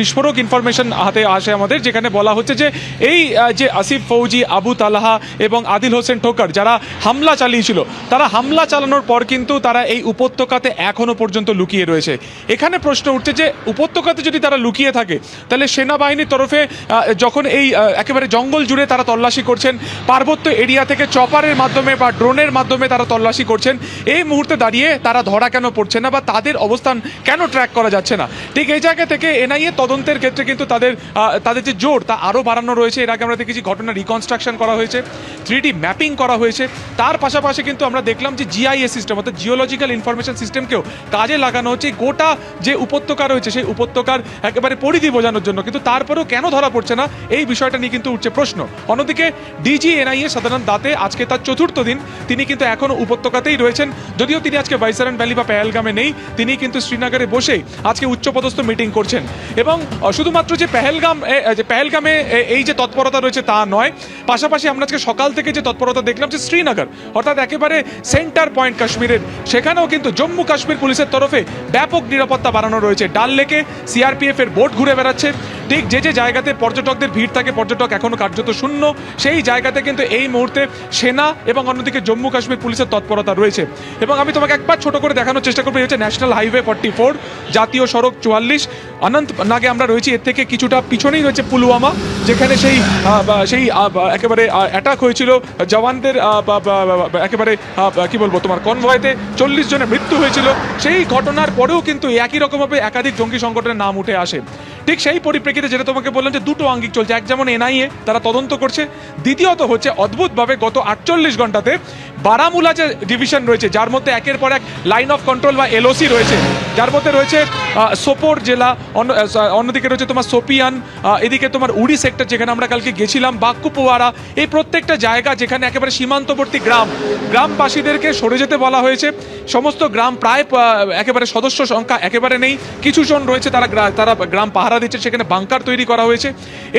বিস্ফোরক ইনফরমেশন হাতে আসে আমাদের, যেখানে বলা হচ্ছে যে এই যে আসিফ ফৌজি, আবু তালাহা এবং আদিল হোসেন ঠোকার যারা হামলা চালিয়েছিল, তারা হামলা চালানোর পর কিন্তু তারা এই উপত্যকাতে এখনও পর্যন্ত লুকিয়ে রয়েছে। এখানে প্রশ্ন উঠছে যে উপত্যকাতে যদি তারা লুকিয়ে থাকে, তাহলে সেনাবাহিনীর তরফে যখন এই একেবারে জঙ্গল জুড়ে তারা তল্লাশি করছেন, পার্বত্য এরিয়া থেকে চপারের মাধ্যমে বা ড্রোনের মাধ্যমে তারা তল্লাশি করছেন, এই মুহূর্তে দাঁড়িয়ে তারা ধরা কেন পড়ছে না বা তাদের অবস্থান কেন ট্র্যাক করা যাচ্ছে না? ঠিক এই জায়গা থেকে এনআইএ তদন্তের ক্ষেত্রে কিন্তু তাদের তাদের যে জোর তা আরও বাড়ানো রয়েছে। এর আগে আমরা দেখেছি ঘটনা রিকনস্ট্রাকশন করা হয়েছে থ্রি ম্যাপিং করা হয়েছে। তার পাশাপাশি কিন্তু আমরা দেখলাম যে জিআইএস সিস্টেম অর্থাৎ জিওলজিক্যাল ইনফরমেশন সিস্টেমকেও কাজে লাগানো হচ্ছে। গোটা যে উপত্যকা রয়েছে, সেই উপত্যকার একেবারে পরিধি বোঝানোর জন্য। কিন্তু তারপরেও কেন ধরা পড়ছে না? এই বিষয়টা নিয়ে কিন্তু উঠছে প্রশ্ন। অন্যদিকে ডিজি এনআইএ সাধারণ দাতে আজকে তার চতুর্থ দিন। তিনি কিন্তু এখনও উপত্যকাতেই রয়েছেন। যদিও তিনি আজকে বাইসারান ভ্যালি বা পেহেলগামে নেই, তিনি কিন্তু শ্রীনগরে বসেই আজকে উচ্চপদস্থ মিটিং করছেন। এবং শুধুমাত্র যে পেহেলগাম যে পেহেলগামে এই যে তৎপরতা রয়েছে তা নয়, পাশাপাশি আমরা আজকে সকাল থেকে যে তৎপরতা দেখলাম যে শ্রীনগর, অর্থাৎ একেবারে সেন্টার পয়েন্ট কাশ্মীরের, সেখানেও কিন্তু জম্মু কাশ্মীর পুলিশের তরফে ব্যাপক নিরাপত্তা বাড়ানো রয়েছে। ডাল লেকে সিআরপিএফ এর বোট ঘুরে বেড়াচ্ছে। ঠিক যে যে জায়গাতে পর্যটকদের ভিড় থাকে, পর্যটক এখনও কার্যত শূন্য, সেই জায়গাতে কিন্তু এই মুহূর্তে সেনা এবং অন্যদিকে জম্মু কাশ্মীর পুলিশের তৎপরতা রয়েছে। এবং আমি তোমাকে একবার ছোট করে দেখানোর চেষ্টা করব হচ্ছে ন্যাশনাল হাইওয়ে ফর্টি ফোর জাতীয় সড়ক চুয়াল্লিশ। অনন্ত নাগে আমরা রয়েছি, এর থেকে কিছুটা পিছনেই রয়েছে পুলওয়ামা, যেখানে সেই সেই একেবারে অ্যাটাক হয়েছিল। জওয়ানদের একেবারে কি বলব তোমার কনভয়েতে চল্লিশ জনের মৃত্যু হয়েছিল। সেই ঘটনার পরেও কিন্তু একই রকমভাবে একাধিক জঙ্গি সংগঠনের নাম উঠে আসে। ঠিক সেই পরিপ্রেক্ষিতে যেটা তোমাকে বললাম যে দুটো আঙ্গিক চলছে। এক যেমন এনআইএ, তারা তদন্ত করছে। দ্বিতীয়ত হচ্ছে অদ্ভুতভাবে গত আটচল্লিশ ঘন্টাতে বারামুলা যে ডিভিশন রয়েছে, যার মধ্যে একের পর এক লাইন অফ কন্ট্রোল বা এলওসি রয়েছে, যার মধ্যে রয়েছে সোপোর জেলা, অন্য অন্যদিকে রয়েছে তোমার সোপিয়ান এদিকে তোমার উড়ি সেক্টর যেখানে আমরা কালকে গেছিলাম বাক্কুপোয়ারা এই প্রত্যেকটা জায়গা যেখানে একেবারে সীমান্তবর্তী গ্রাম, গ্রামবাসীদেরকে সরে যেতে বলা হয়েছে। সমস্ত গ্রাম প্রায় একেবারে সদস্য সংখ্যা একেবারে নেই, কিছু জন রয়েছে তারা তারা গ্রাম পাহারা দিচ্ছে, সেখানে বাংকার তৈরি করা হয়েছে।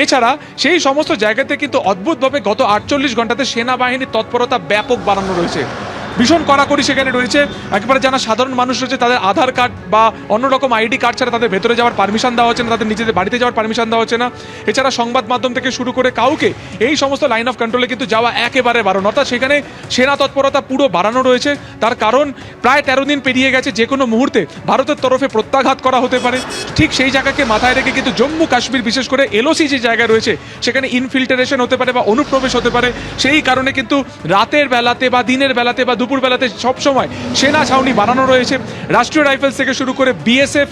এছাড়া সেই সমস্ত জায়গাতে কিন্তু অদ্ভুতভাবে গত আটচল্লিশ ঘন্টাতে সেনাবাহিনীর তৎপরতা ব্যাপক বাড়ানো রয়েছে। ভীষণ কড়াকড়ি সেখানে রয়েছে। একেবারে যারা সাধারণ মানুষ রয়েছে, তাদের আধার কার্ড বা অন্যরকম আইডি কার্ড ছাড়া তাদের ভেতরে যাওয়ার পারমিশন দেওয়া হচ্ছে না, তাদের নিজেদের বাড়িতে যাওয়ার পারমিশন দেওয়া হচ্ছে না। এছাড়া সংবাদ মাধ্যম থেকে শুরু করে কাউকে এই সমস্ত লাইন অফ কন্ট্রোলে কিন্তু যাওয়া একেবারে বারণ। অর্থাৎ সেখানে সেনা তৎপরতা পুরো বাড়ানো রয়েছে। তার কারণ প্রায় তেরো দিন পেরিয়ে গেছে, যে কোনো মুহূর্তে ভারতের তরফে প্রত্যাঘাত করা হতে পারে। ঠিক সেই জায়গাকে মাথায় রেখে কিন্তু জম্মু কাশ্মীর, বিশেষ করে এলওসি যে জায়গায় রয়েছে, সেখানে ইনফিল্টারেশন হতে পারে বা অনুপ্রবেশ হতে পারে। সেই কারণে কিন্তু রাতের বেলাতে বা দিনের বেলাতে বা দুপুর বেলাতে সবসময় সেনা ছাউনি বানানো রয়েছে। রাষ্ট্রীয় রাইফেলস থেকে শুরু করে বিএসএফ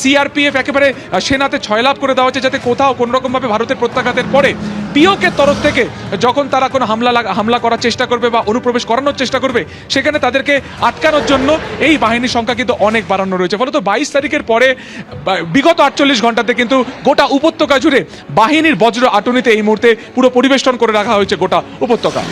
সিআরপিএফ একেবারে সেনাতে ছয়লাভ করে দেওয়া হচ্ছে যাতে কোথাও কোনো রকমভাবে ভারতের প্রত্যাঘাতের পরে পিওকের তরফ থেকে যখন তারা কোনো হামলা হামলা করার চেষ্টা করবে বা অনুপ্রবেশ করানোর চেষ্টা করবে, সেখানে তাদেরকে আটকানোর জন্য এই বাহিনীর সংখ্যা কিন্তু অনেক বাড়ানো রয়েছে। ফলত বাইশ তারিখের পরে বিগত আটচল্লিশ ঘন্টাতে কিন্তু গোটা উপত্যকা জুড়ে বাহিনীর বজ্র আটনিতে এই মুহূর্তে পুরো পরিবেষ্টন করে রাখা হয়েছে গোটা উপত্যকা।